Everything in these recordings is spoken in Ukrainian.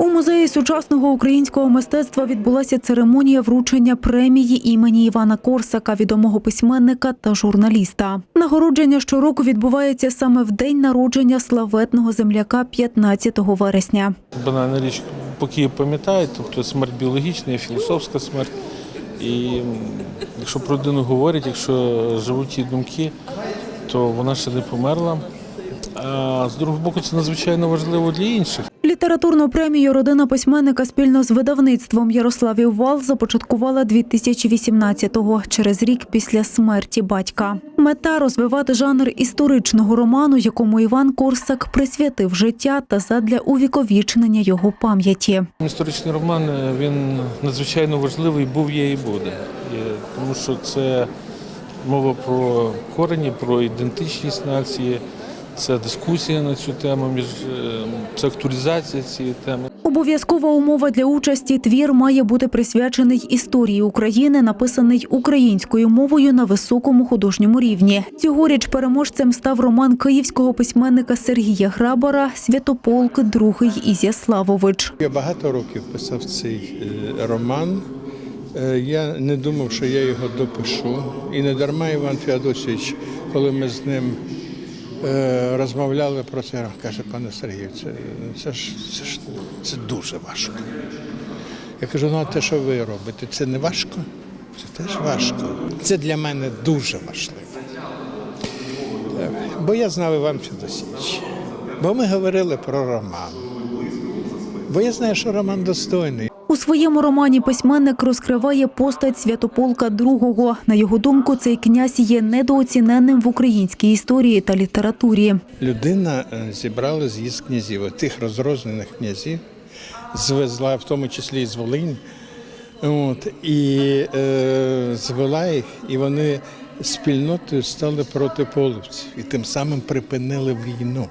У музеї сучасного українського мистецтва відбулася церемонія вручення премії імені Івана Корсака, відомого письменника та журналіста. Нагородження щороку відбувається саме в день народження славетного земляка 15 вересня. Банальна річ, поки пам'ятають, тобто смерть біологічна, є філософська смерть. І якщо про людину говорять, якщо живуть ті думки, то вона ще не померла. А з другого боку, це надзвичайно важливо для інших. Літературну премію родина письменника спільно з видавництвом Ярославів Вал започаткувала 2018-го, через рік після смерті батька. Мета розвивати жанр історичного роману, якому Іван Корсак присвятив життя та задля увіковічнення його пам'яті. Історичний роман е, він надзвичайно важливий, був, є і буде. Тому що це мова про корені, про ідентичність нації, це дискусія на цю тему, між е, це актуалізація цієї теми. Обов'язкова умова для участі твір має бути присвячений історії України, написаний українською мовою на високому художньому рівні. Цьогоріч переможцем став роман київського письменника Сергія Грабара Святополк II Ізяславович. Я багато років писав цей е, роман. Е, Я не думав, що я його допишу. І не дарма Іван Феодосійович, коли ми з ним розмовляли про це, каже, пане Сергію, це, це, ж, це ж це дуже важко. Я кажу, ну а те, що ви робите, це не важко? Це теж важко. Це для мене дуже важливо. Е, Бо я знав Іван Федосійович. Бо ми говорили про роман. Бо я знаю, що роман достойний. Своєму романі письменник розкриває постать Святополка II. На його думку, цей князь є недооціненним в українській історії та літературі. Людина е, зібрала з'їзд князів, тих розрознених князів, звезла, в тому числі з Волині, от, і е, звела їх, і вони спільнотою стали проти половців і тим самим припинили війну.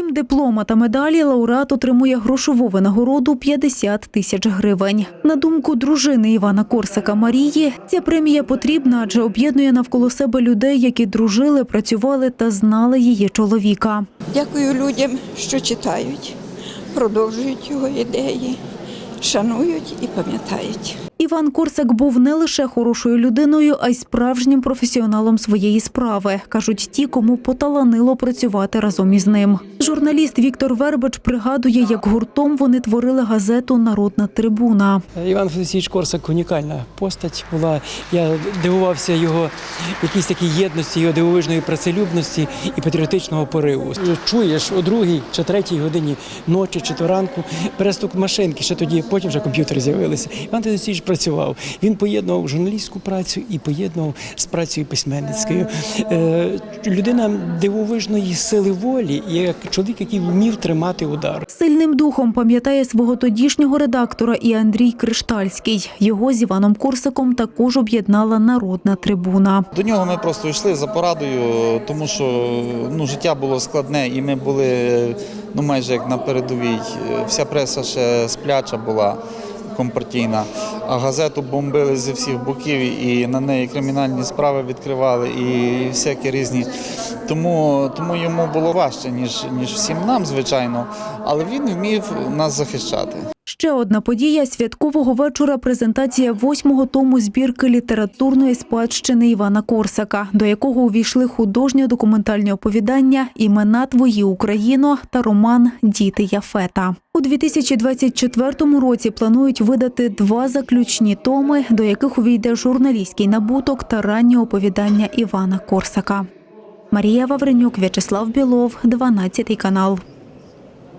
Крім диплома та медалі, лауреат отримує грошову винагороду 50 тисяч гривень. На думку дружини Івана Корсака Марії, ця премія потрібна, адже об'єднує навколо себе людей, які дружили, працювали та знали її чоловіка. Дякую людям, що читають, продовжують його ідеї, шанують і пам'ятають. Іван Корсак був не лише хорошою людиною, а й справжнім професіоналом своєї справи, кажуть ті, кому поталанило працювати разом із ним. Журналіст Віктор Вербич пригадує, як гуртом вони творили газету Народна трибуна. Іван Федосійович Корсак унікальна постать була. Я дивувався його якійсь такій єдності, його дивовижної працелюбності і патріотичного пориву. Чуєш о другій чи третій годині ночі чи то ранку перестук машинки, ще тоді потім вже комп'ютери з'явилися. Іван Федосійович працював. Він поєднував журналістську працю і поєднував з працею письменницькою. Е, людина дивовижної сили волі, і як чоловік, який вмів тримати удар. Сильним духом пам'ятає свого тодішнього редактора і Андрій Криштальський. Його з Іваном Корсаком також об'єднала Народна трибуна. До нього ми просто йшли за порадою, тому що ну, життя було складне, і ми були ну, майже як на передовій. Вся преса ще спляча була компартійна, а газету бомбили зі всіх боків, і на неї кримінальні справи відкривали, і всякі різні. Тому, тому йому було важче, ніж, ніж всім нам, звичайно, але він вмів нас захищати. Ще одна подія святкового вечора презентація восьмого тому збірки літературної спадщини Івана Корсака, до якого увійшли художньо документальні оповідання Імена твої Україно та роман Діти Яфета. У 2024 році планують видати два заключні томи, до яких увійде журналістський набуток та ранні оповідання Івана Корсака. Марія Вавренюк, В'ячеслав Білов, 12 канал.